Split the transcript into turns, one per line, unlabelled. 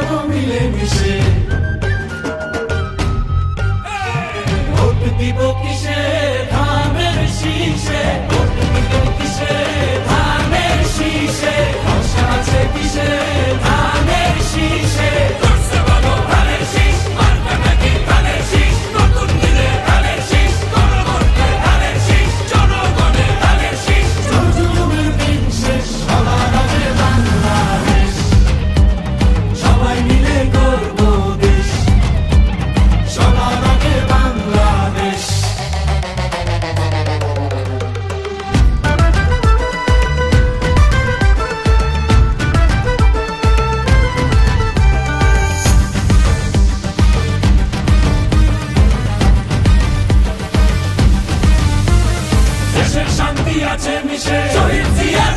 যাব মিলে মিশে ভোট দিব কিসে শান্তি আছে মিশে। শহীদ জিয়ার